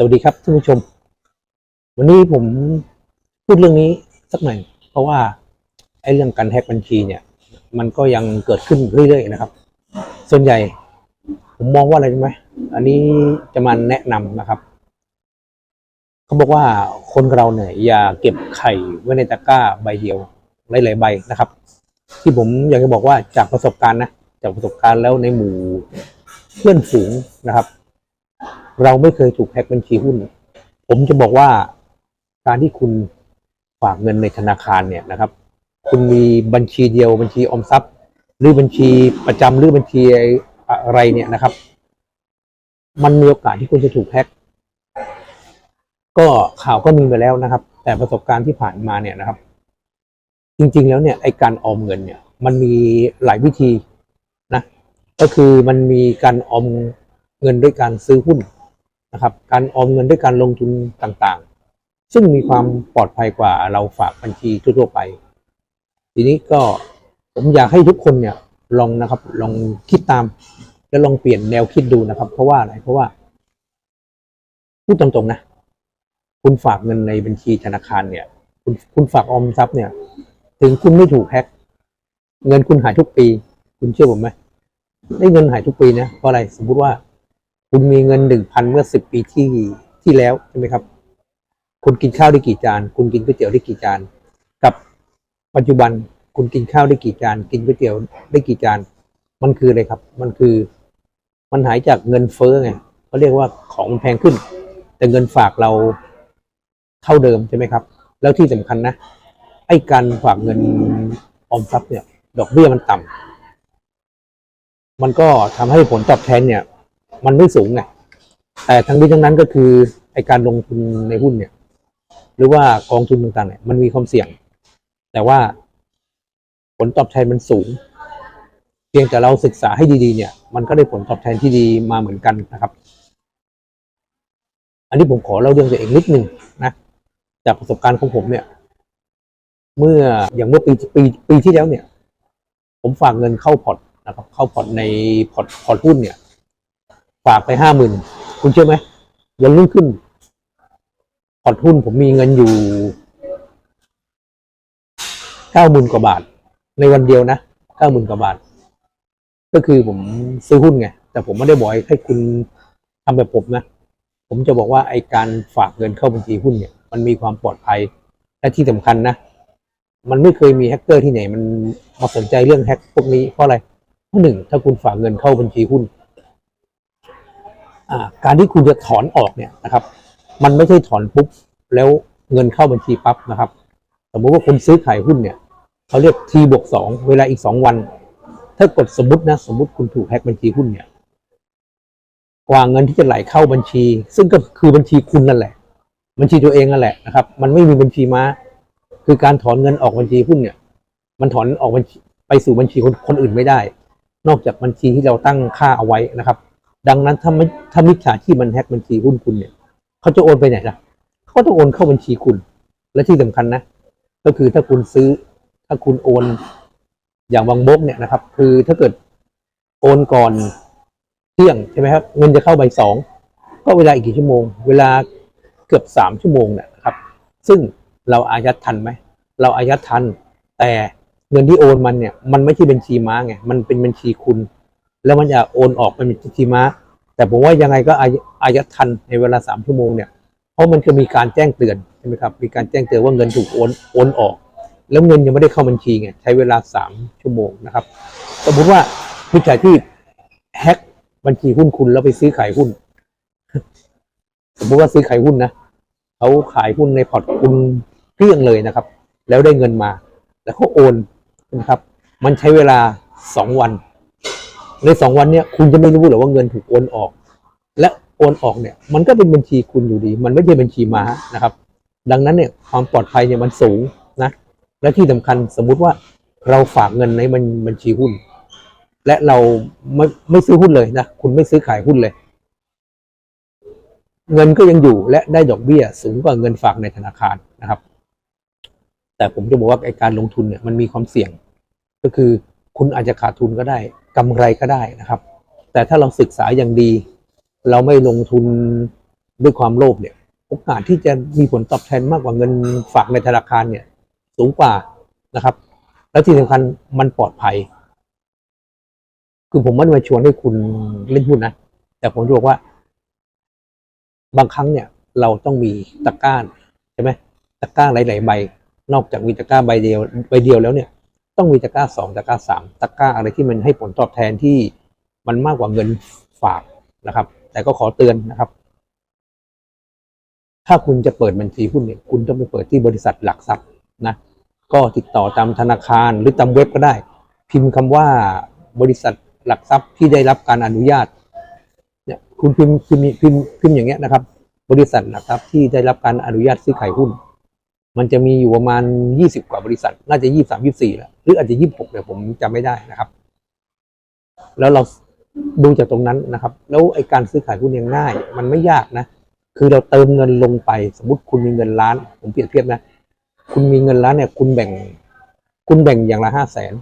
สวัสดีครับท่านผู้ชม วันนี้ผมพูดเรื่องนี้สักหน่อยเพราะว่าไอ้เรื่องการแฮกบัญชีเนี่ย มันก็ยังเกิดขึ้นเรื่อยๆนะครับ ส่วนใหญ่ ผมมองว่าอะไรรู้ไหมอันนี้จะมาแนะนำนะครับเขาบอกว่าคนเราเนี่ยอย่าเก็บไข่ไว้ในตะกร้าใบเดียวหลายๆใบนะครับ ที่ผมอยากจะบอกว่าจากประสบการณ์นะจากประสบการณ์แล้วในหมู่เพื่อนฝูงนะครับ เราไม่เคยถูกแฮ็กบัญชีหุ้น ผมจะบอกว่าการที่คุณฝากเงินในธนาคารเนี่ยนะครับ คุณมีบัญชีเดียวบัญชีออมทรัพย์ หรือบัญชีประจำหรือบัญชีอะไรเนี่ยนะครับ มันมีโอกาสที่คุณจะถูกแฮ็กก็ข่าวก็มีมาแล้วนะครับ แต่ประสบการณ์ที่ผ่านมาเนี่ยนะครับ จริง ๆ แล้วเนี่ยไอการออมเงินเนี่ย มันมีหลายวิธีนะ ก็คือมันมีการออมเงินด้วยการซื้อหุ้น นะครับ การออมเงินด้วยการลงทุนต่างๆ ซึ่งมีความปลอดภัยกว่าเราฝากบัญชีทั่วๆไป ทีนี้ก็ผมอยากให้ทุกคนเนี่ยลองนะครับ ลองคิดตาม แล้วลองเปลี่ยนแนวคิดดูนะครับ เพราะว่าอะไรเพราะว่าพูดตรงๆนะ คุณฝากเงินในบัญชีธนาคารเนี่ย คุณคุณฝากออมทรัพย์เนี่ย ถึงคุณไม่ถูกแฮ็กเงินคุณหายทุกปี คุณเชื่อผมไหมได้เงินหายทุกปีนะเพราะอะไรสมมติว่า คุณมีเงินหนึ่งพันเมื่อสิบปีที่ที่แล้วใช่ไหมครับ คุณกินข้าวได้กี่จาน คุณกินก๋วยเตี๋ยวได้กี่จาน กับปัจจุบันคุณกินข้าวได้กี่จาน กินก๋วยเตี๋ยวได้กี่จาน มันคืออะไรครับ มันคือ มันหายจากเงินเฟ้อไงเขาเรียกว่าของมันแพงขึ้น แต่เงินฝากเราเท่าเดิมใช่ไหมครับ แล้วที่สำคัญนะ ไอ้การฝากเงินออมทรัพย์เนี่ย ดอกเบี้ยมันต่ำมันก็ทำให้ผลตอบแทนเนี่ย มันไม่สูงไงแต่ทั้งนี้ทั้งนั้นก็คือไอการลงทุนในหุ้นเนี่ย หรือว่ากองทุนต่างๆเนี่ยมันมีความเสี่ยง แต่ว่าผลตอบแทนมันสูง เพียงแต่เราศึกษาให้ดีๆ เนี่ย มันก็ได้ผลตอบแทนที่ดีมาเหมือนกันนะครับ อันนี้ผมขอเล่าเรื่องตัวเองนิดนึงนะจากประสบการณ์ของผมเนี่ย เมื่ออย่างเมื่อปีปีปีที่แล้วเนี่ย ผมฝากเงินเข้าพอร์ตนะครับ เข้าพอร์ตในพอร์ตพอร์ตหุ้นเนี่ย ฝากไปห้าหมื่นคุณเชื่อไหมวันรุ่งขึ้นพอร์ตหุ้นผมมีเงินอยู่เก้าหมื่นกว่าบาท ในวันเดียวนะเก้าหมื่นกว่าบาท ก็คือผมซื้อหุ้นไง แต่ผมไม่ได้บอกให้คุณทำแบบผมนะ ผมจะบอกว่าไอการฝากเงินเข้าบัญชีหุ้นเนี่ย มันมีความปลอดภัย และที่สำคัญนะ มันไม่เคยมีแฮกเกอร์ที่ไหน มันมาสนใจเรื่องแฮกพวกนี้เพราะอะไรเพราะหนึ่งถ้าคุณฝากเงินเข้าบัญชีหุ้น การที่คุณจะถอนออกเนี่ยนะครับ มันไม่ใช่ถอนปุ๊บแล้วเงินเข้าบัญชีปั๊บนะครับ สมมุติว่าคุณซื้อขายหุ้นเนี่ยเขาเรียก T บวกสองเวลาอีกสองวัน ถ้ากดสมมตินะสมมติคุณถูกแฮกบัญชีหุ้นเนี่ยกว่าเงินที่จะไหลเข้าบัญชี ซึ่งก็คือบัญชีคุณนั่นแหละ บัญชีตัวเองนั่นแหละนะครับ มันไม่มีบัญชีม้า คือการถอนเงินออกบัญชีหุ้นเนี่ย มันถอนออกบัญชีไปสู่บัญชีคนคนอื่นไม่ได้ นอกจากบัญชีที่เราตั้งค่าเอาไว้นะครับ ดังนั้นถ้าไม่ถ้ามิจฉาชีพมันแฮกบัญชีหุ้นคุณเนี่ยเขาจะโอนไปไหนล่ะเขาต้องโอนเข้าบัญชีคุณ และที่สำคัญนะ ก็คือถ้าคุณซื้อ ถ้าคุณโอนอย่างบางบกเนี่ยนะครับ คือถ้าเกิดโอนก่อนเที่ยงใช่ไหมครับเงินจะเข้าใบสองก็เวลาอีกกี่ชั่วโมง เวลาเกือบสามชั่วโมงเนี่ยนะครับ ซึ่งเราอายัดทันไหมเราอายัดทัน แต่เงินที่โอนมันเนี่ย มันไม่ใช่บัญชีม้าไงมันเป็นบัญชีคุณ แล้วมันจะโอนออกเป็นบัญชีม้าแต่ผมว่ายังไงก็อาอายัดทันในเวลาสามชั่วโมงเนี่ยเพราะมันจะมีการแจ้งเตือนใช่ไหมครับมีการแจ้งเตือนว่าเงินถูกโอนโอนออก แล้วเงินยังไม่ได้เข้าบัญชีไงใช้เวลาสามชั่วโมงนะครับสมมติว่าผู้ชายที่แฮ็กบัญชีหุ้นคุณแล้วไปซื้อขายหุ้น สมมติว่าซื้อขายหุ้นนะเขาขายหุ้นในพอร์ตคุณเกลี้ยงเลยนะครับ แล้วได้เงินมา แล้วเขาโอนนะครับ มันใช้เวลาสองวัน ในสองวันเนี้ยคุณจะไม่รู้หรอกว่าเงินถูกโอนออก และโอนออกเนี่ย มันก็เป็นบัญชีคุณอยู่ดี มันไม่ใช่บัญชีม้านะครับ ดังนั้นเนี่ยความปลอดภัยเนี่ยมันสูงนะ และที่สำคัญสมมุติว่าเราฝากเงินในบัญบัญชีหุ้น และเราไม่ไม่ซื้อหุ้นเลยนะคุณไม่ซื้อขายหุ้นเลย เงินก็ยังอยู่และได้ดอกเบี้ยสูงกว่าเงินฝากในธนาคารนะครับ แต่ผมจะบอกว่าไอการลงทุนเนี่ยมันมีความเสี่ยง ก็คือคุณอาจจะขาดทุนก็ได้ กำไรก็ได้นะครับ แต่ถ้าเราศึกษาอย่างดี เราไม่ลงทุนด้วยความโลภเนี่ย โอกาสที่จะมีผลตอบแทนมากกว่าเงินฝากในธนาคารเนี่ย สูงกว่านะครับ แล้วที่สำคัญมันปลอดภัย คือผมไม่ได้มาชวนให้คุณเล่นหุ้นนะแต่ผมจะบอกว่า บางครั้งเนี่ย เราต้องมีตะกร้าใช่ไหมตะกร้าหลาย ๆ ใบ นอกจากมีตะกร้าใบเดียวใบเดียวแล้วเนี่ย ต้องมีตะกร้าสองตะกร้าสามตะกร้าอะไรที่มันให้ผลตอบแทนที่มันมากกว่าเงินฝากนะครับ แต่ก็ขอเตือนนะครับ ถ้าคุณจะเปิดบัญชีหุ้นเนี่ยคุณต้องไปเปิดที่บริษัทหลักทรัพย์นะก็ติดต่อตามธนาคารหรือตามเว็บก็ได้ พิมพ์คำว่าบริษัทหลักทรัพย์ที่ได้รับการอนุญาตเนี่ยคุณพิมพ์พิมพ์พิมพ์พิมพ์อย่างเงี้ยนะครับ บริษัทหลักทรัพย์ที่ได้รับการอนุญาตซื้อขายหุ้น มันจะมีอยู่ประมาณยี่สิบกว่าบริษัท น่าจะยี่สามยี่สี่แล้ว หรืออาจจะยี่หกเนี่ยผมจำไม่ได้นะครับ แล้วเราดูจากตรงนั้นนะครับ แล้วไอ้การซื้อขายหุ้นยังง่าย มันไม่ยากนะ คือเราเติมเงินลงไป สมมติคุณมีเงินล้าน ผมเปรียบเทียบนะ คุณมีเงินล้านเนี่ย คุณแบ่ง คุณแบ่งอย่างละห้าแสน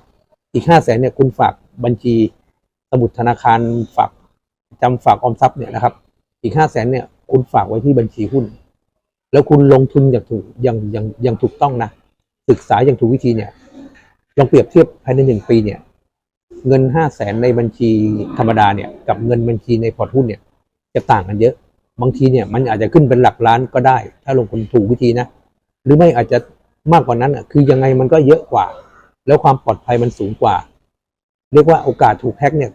อีกห้าแสนเนี่ย คุณฝากบัญชีสมุดธนาคารฝากจำฝากออมทรัพย์เนี่ยนะครับ อีกห้าแสนเนี่ย คุณฝากไว้ที่บัญชีหุ้น แล้วคุณลงทุนอย่างถูกอย่างอย่างอย่างถูกต้องนะศึกษาอย่างถูกวิธีเนี่ยลองเปรียบเทียบภายในหนึ่งปีเนี่ย เงินห้าแสนในบัญชีธรรมดาเนี่ย กับเงินบัญชีในพอร์ตหุ้นเนี่ย จะต่างกันเยอะ บางทีเนี่ยมันอาจจะขึ้นเป็นหลักล้านก็ได้ ถ้าลงทุนถูกวิธีนะหรือไม่อาจจะมากกว่านั้นอะคือยังไงมันก็เยอะกว่า แล้วความปลอดภัยมันสูงกว่า เรียกว่าโอกาสถูกแฮ็กเนี่ย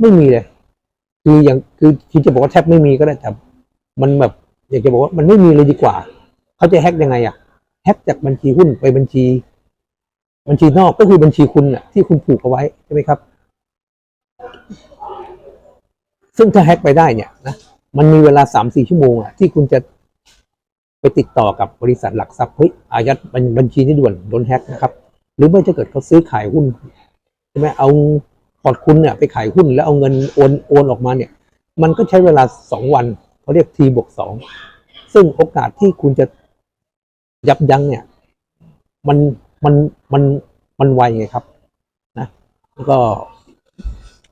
ไม่มีเลย คืออย่างคือที่จะบอกว่าแทบไม่มีก็ได้แต่มันแบบ อยากจะบอกว่ามันไม่มีเลยดีกว่า เขาจะแฮกยังไงอะแฮกจากบัญชีหุ้นไปบัญชี บัญชีนอกก็คือบัญชีคุณอะที่คุณผูกเอาไว้ใช่ไหมครับ ซึ่งถ้าแฮกไปได้เนี่ยนะมันมีเวลาสามสี่ชั่วโมงอะที่คุณจะไปติดต่อกับบริษัทหลักทรัพย์เฮ้ยอายัดบัญชีนี้ด่วนโดนแฮกนะครับ หรือไม่ถ้าเกิดเขาซื้อขายหุ้นใช่ไหมเอาพอร์ตคุณเนี่ยไปขายหุ้นแล้วเอาเงินโอนโอนออกมาเนี่ย มันก็ใช้เวลาสองวัน เขาเรียกทีบวกสองซึ่งโอกาสที่คุณจะยับยั้งเนี่ย มันมันมันมันไวไงครับ นะแล้วก็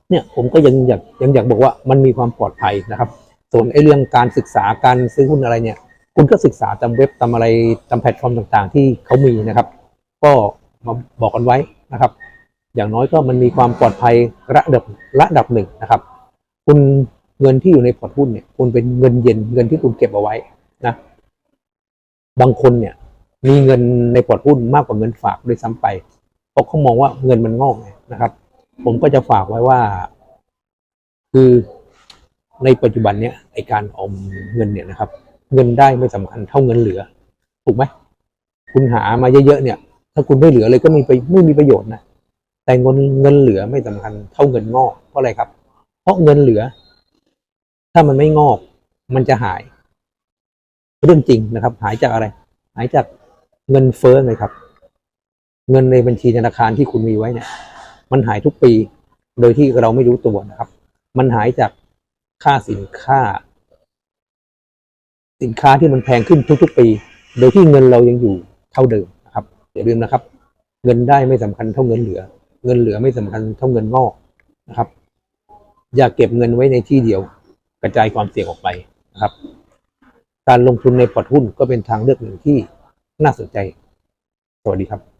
เนี่ยผมก็ยังอยากยังอยากบอกว่ามันมีความปลอดภัยนะครับ ส่วนไอ้เรื่องการศึกษาการซื้อหุ้นอะไรเนี่ย คุณก็ศึกษาตามเว็บตามอะไรตามแพลตฟอร์มต่างๆ ที่เขามีนะครับ ก็มาบอกกันไว้นะครับ อย่างน้อยก็มันมีความปลอดภัยระดับระดับหนึ่งนะครับ คุณ เงินที่อยู่ในพอร์ตหุ้นเนี่ยคุณเป็นเงินเย็นเงินที่คุณเก็บเอาไว้นะ บางคนเนี่ย มีเงินในพอร์ตหุ้นมากกว่าเงินฝากด้วยซ้ำไป เพราะเขามองว่าเงินมันงอกนะครับ ผมก็จะฝากไว้ว่า คือในปัจจุบันเนี้ยไอการออมเงินเนี่ยนะครับ เงินได้ไม่สำคัญเท่าเงินเหลือ ถูกไหมคุณหามาเยอะๆเนี่ย ถ้าคุณไม่เหลือเลยก็มีไปไม่มีประโยชน์นะแต่เงินเงินเหลือไม่สำคัญเท่าเงินงอกเพราะอะไรครับ เพราะเงินเหลือ ถ้ามันไม่งอก มันจะหาย เรื่องจริงนะครับ หายจากอะไร หายจากเงินเฟ้อเลยครับ เงินในบัญชีธนาคารที่คุณมีไว้เนี่ย มันหายทุกปี โดยที่เราไม่รู้ตัวนะครับ มันหายจากค่าสินค้า สินค้าที่มันแพงขึ้นทุกๆปี โดยที่เงินเรายังอยู่เท่าเดิมนะครับอย่าลืมนะครับ เงินได้ไม่สำคัญเท่าเงินเหลือ เงินเหลือไม่สำคัญเท่าเงินงอกนะครับ อย่าเก็บเงินไว้ในที่เดียว ระจายความเสี่ยงออกไปนะครับ การลงทุนในพอร์ตหุ้นก็เป็นทางเลือกหนึ่งที่น่าสนใจ สวัสดีครับ